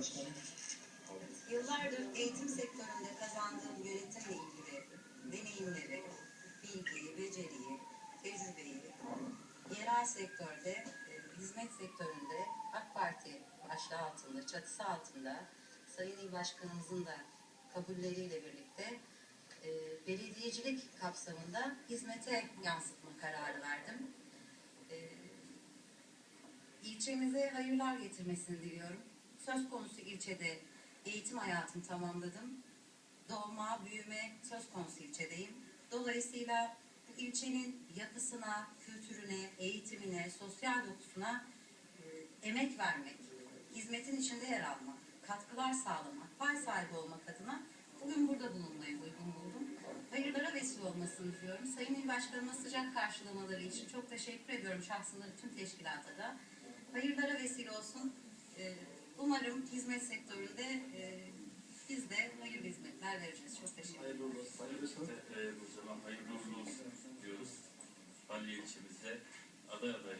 Başkanım. Yıllardır eğitim sektöründe kazandığım yönetimle ilgili deneyimleri, bilgiyi, beceriyi, tecrübeyi yerel sektörde, e, hizmet sektöründe AK Parti başlığı altında, çatısı altında Sayın İl Başkanımızın da kabulleriyle birlikte e, belediyecilik kapsamında hizmete yansıtma kararı verdim. E, hayırlar getirmesini diliyorum. Söz konusu ilçede eğitim hayatımı tamamladım. Doğma, büyüme söz konusu ilçedeyim. Dolayısıyla bu ilçenin yapısına, kültürüne, eğitimine, sosyal dokusuna e, emek vermek, hizmetin içinde yer almak, katkılar sağlamak, pay sahibi olmak adına bugün burada bulunmayı uygun buldum. Hayırlara vesile olmasını diliyorum. Sayın İl Başkanıma sıcak karşılamaları için çok teşekkür ediyorum şahsında bütün teşkilata da. Hayırlara vesile olsun. Ee, Umarım hizmet sektöründe e, biz de hayırlı hizmetler vereceğiz. Çok teşekkür ederim. Hayırlı olsun. Hayırlı olsun. Ee, o zaman hayırlı olsun diyoruz. Halil ilçemize aday aday